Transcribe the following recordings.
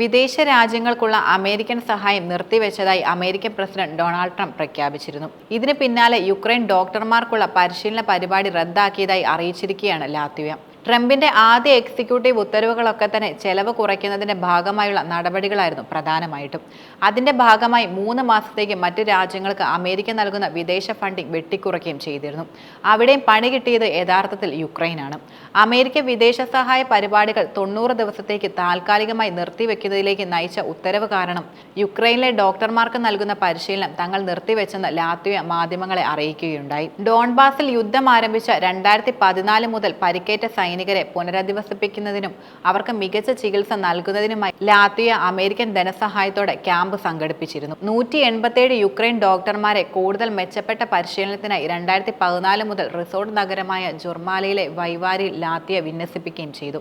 വിദേശ രാജ്യങ്ങൾക്കുള്ള അമേരിക്കൻ സഹായം നിർത്തിവെച്ചതായി അമേരിക്കൻ പ്രസിഡന്റ് ഡൊണാൾഡ് ട്രംപ് പ്രഖ്യാപിച്ചിരുന്നു. ഇതിന് പിന്നാലെ യുക്രൈൻ ഡോക്ടർമാർക്കുള്ള പരിശീലന പരിപാടി റദ്ദാക്കിയതായി അറിയിച്ചിരിക്കുകയാണ് ലാത്വിയ ട്രംപിന്റെ ആദ്യ എക്സിക്യൂട്ടീവ് ഉത്തരവുകളൊക്കെ തന്നെ ചെലവ് കുറയ്ക്കുന്നതിന്റെ ഭാഗമായുള്ള നടപടികളായിരുന്നു പ്രധാനമായിട്ടും. അതിന്റെ ഭാഗമായി മൂന്ന് മാസത്തേക്ക് മറ്റ് രാജ്യങ്ങൾക്ക് അമേരിക്ക നൽകുന്ന വിദേശ ഫണ്ടിംഗ് വെട്ടിക്കുറയ്ക്കുകയും ചെയ്തിരുന്നു. അവിടെയും പണി കിട്ടിയത് യഥാർത്ഥത്തിൽ യുക്രൈനാണ്. അമേരിക്ക വിദേശ സഹായ പരിപാടികൾ തൊണ്ണൂറ് ദിവസത്തേക്ക് താൽക്കാലികമായി നിർത്തിവെക്കുന്നതിലേക്ക് നയിച്ച ഉത്തരവ് കാരണം യുക്രൈനിലെ ഡോക്ടർമാർക്ക് നൽകുന്ന പരിശീലനം തങ്ങൾ നിർത്തിവെച്ചെന്ന് ലാത്വിയ മാധ്യമങ്ങളെ അറിയിക്കുകയുണ്ടായി. ഡോൺബാസിൽ യുദ്ധം ആരംഭിച്ച രണ്ടായിരത്തി പതിനാല് മുതൽ പരിക്കേറ്റ സൈനികരെ പുനരധിവസിപ്പിക്കുന്നതിനും അവർക്ക് മികച്ച ചികിത്സ നൽകുന്നതിനുമായി ലാത്വിയ അമേരിക്കൻ ധനസഹായത്തോടെ ക്യാമ്പ് സംഘടിപ്പിച്ചിരുന്നു. നൂറ്റി എൺപത്തേഴ് യുക്രൈൻ ഡോക്ടർമാരെ കൂടുതൽ മെച്ചപ്പെട്ട പരിശീലനത്തിനായി രണ്ടായിരത്തി പതിനാല് മുതൽ റിസോർട്ട് നഗരമായ ജുർമാലയിലെ വൈവാരി ലാത്തിയ വിന്യസിപ്പിക്കുകയും ചെയ്തു.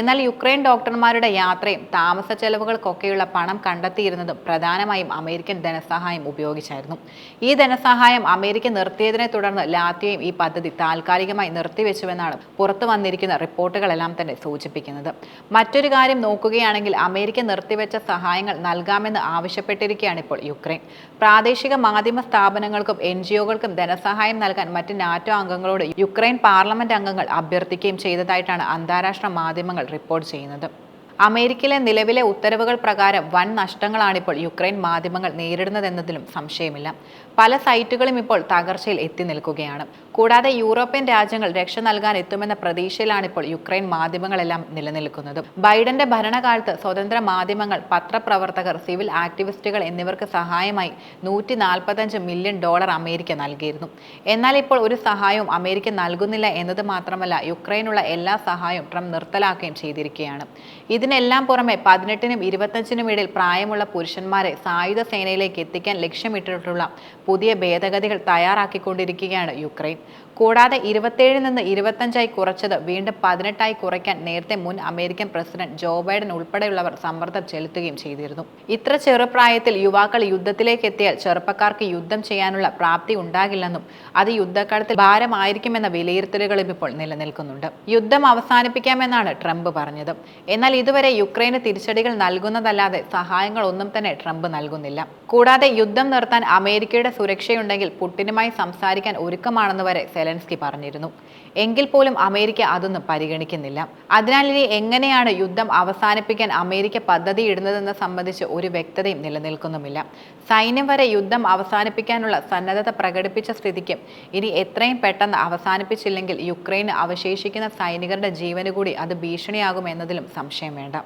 എന്നാൽ യുക്രൈൻ ഡോക്ടർമാരുടെ യാത്രയും താമസ ചെലവുകൾക്കൊക്കെയുള്ള പണം കണ്ടെത്തിയിരുന്നതും പ്രധാനമായും അമേരിക്കൻ ധനസഹായം ഉപയോഗിച്ചായിരുന്നു. ഈ ധനസഹായം അമേരിക്ക നിർത്തിയതിനെ തുടർന്ന് ലാത്വിയയും ഈ പദ്ധതി താൽക്കാലികമായി നിർത്തിവെച്ചുവെന്നാണ് പുറത്തു വന്നിരിക്കുന്ന റിപ്പോർട്ടുകളെല്ലാം തന്നെ സൂചിപ്പിക്കുന്നത്. മറ്റൊരു കാര്യം നോക്കുകയാണെങ്കിൽ അമേരിക്ക നിർത്തിവെച്ച സഹായങ്ങൾ നൽകാമെന്ന് ആവശ്യപ്പെട്ടിരിക്കുകയാണ് ഇപ്പോൾ യുക്രൈൻ. പ്രാദേശിക മാധ്യമ സ്ഥാപനങ്ങൾക്കും എൻ ജി ഒകൾക്കും ധനസഹായം നൽകാൻ മറ്റ് നാറ്റോ അംഗങ്ങളോട് യുക്രൈൻ പാർലമെന്റ് അംഗങ്ങൾ അഭ്യർത്ഥിക്കുകയും ചെയ്തതായിട്ടാണ് അന്താരാഷ്ട്ര മാധ്യമങ്ങൾ റിപ്പോർട്ട് ചെയ്യുന്നത്. അമേരിക്കയിലെ നിലവിലെ ഉത്തരവുകൾ പ്രകാരം വൻ നഷ്ടങ്ങളാണിപ്പോൾ യുക്രൈൻ മാധ്യമങ്ങൾ നേരിടുന്നതെന്നതിലും സംശയമില്ല. പല സൈറ്റുകളും ഇപ്പോൾ തകർച്ചയിൽ എത്തി നിൽക്കുകയാണ്. കൂടാതെ യൂറോപ്യൻ രാജ്യങ്ങൾ രക്ഷ നൽകാൻ എത്തുമെന്ന പ്രതീക്ഷയിലാണ് ഇപ്പോൾ യുക്രൈൻ മാധ്യമങ്ങളെല്ലാം നിലനിൽക്കുന്നത്. ബൈഡന്റെ ഭരണകാലത്ത് സ്വതന്ത്ര മാധ്യമങ്ങൾ പത്രപ്രവർത്തകർ സിവിൽ ആക്ടിവിസ്റ്റുകൾ എന്നിവർക്ക് സഹായമായി നൂറ്റി നാൽപ്പത്തഞ്ച് മില്യൺ ഡോളർ അമേരിക്ക നൽകിയിരുന്നു. എന്നാൽ ഇപ്പോൾ ഒരു സഹായവും അമേരിക്ക നൽകുന്നില്ല എന്നത് മാത്രമല്ല യുക്രൈനുള്ള എല്ലാ സഹായവും ട്രംപ് നിർത്തലാക്കുകയും ചെയ്തിരിക്കുകയാണ്. ഇതിനെല്ലാം പുറമെ പതിനെട്ടിനും ഇരുപത്തഞ്ചിനും ഇടയിൽ പ്രായമുള്ള പുരുഷന്മാരെ സായുധ സേനയിലേക്ക് എത്തിക്കാൻ ലക്ഷ്യമിട്ടിട്ടുള്ള പുതിയ ഭേദഗതികൾ തയ്യാറാക്കിക്കൊണ്ടിരിക്കുകയാണ് യുക്രൈൻ. കൂടാതെ ഇരുപത്തേഴിൽ നിന്ന് ഇരുപത്തഞ്ചായി കുറച്ചത് വീണ്ടും പതിനെട്ടായി കുറയ്ക്കാൻ നേരത്തെ മുൻ അമേരിക്കൻ പ്രസിഡന്റ് ജോ ബൈഡൻ ഉൾപ്പെടെയുള്ളവർ സമ്മർദ്ദം ചെലുത്തുകയും ചെയ്തിരുന്നു. ഇത്ര ചെറുപ്രായത്തിൽ യുവാക്കൾ യുദ്ധത്തിലേക്ക് എത്തിയാൽ ചെറുപ്പക്കാർക്ക് യുദ്ധം ചെയ്യാനുള്ള പ്രാപ്തി ഉണ്ടാകില്ലെന്നും അത് യുദ്ധക്കാലത്തിൽ ഭാരമായിരിക്കുമെന്ന വിലയിരുത്തലുകളും ഇപ്പോൾ നിലനിൽക്കുന്നുണ്ട്. യുദ്ധം അവസാനിപ്പിക്കാമെന്നാണ് ട്രംപ് പറഞ്ഞത്. എന്നാൽ ഇതുവരെ യുക്രൈന് തിരിച്ചടികൾ നൽകുന്നതല്ലാതെ സഹായങ്ങൾ ഒന്നും തന്നെ ട്രംപ് നൽകുന്നില്ല. കൂടാതെ യുദ്ധം നിർത്താൻ അമേരിക്കയുടെ സുരക്ഷയുണ്ടെങ്കിൽ പുട്ടിനുമായി സംസാരിക്കാൻ ഒരുക്കമാണെന്ന് വരെ സെലൻസ്കി പറഞ്ഞിരുന്നു. എങ്കിൽ പോലും അമേരിക്ക അതൊന്നും പരിഗണിക്കുന്നില്ല. അതിനാൽ ഇനി എങ്ങനെയാണ് യുദ്ധം അവസാനിപ്പിക്കാൻ അമേരിക്ക പദ്ധതി ഇടുന്നതെന്ന് സംബന്ധിച്ച് ഒരു വ്യക്തതയും നിലനിൽക്കുന്നുമില്ല. സൈന്യം വരെ യുദ്ധം അവസാനിപ്പിക്കാനുള്ള സന്നദ്ധത പ്രകടിപ്പിച്ച സ്ഥിതിക്ക് ഇനി എത്രയും പെട്ടെന്ന് അവസാനിപ്പിച്ചില്ലെങ്കിൽ യുക്രൈന് അവശേഷിക്കുന്ന സൈനികരുടെ ജീവന് കൂടി അത് ഭീഷണിയാകുമെന്നതിലും സംശയം വേണ്ട.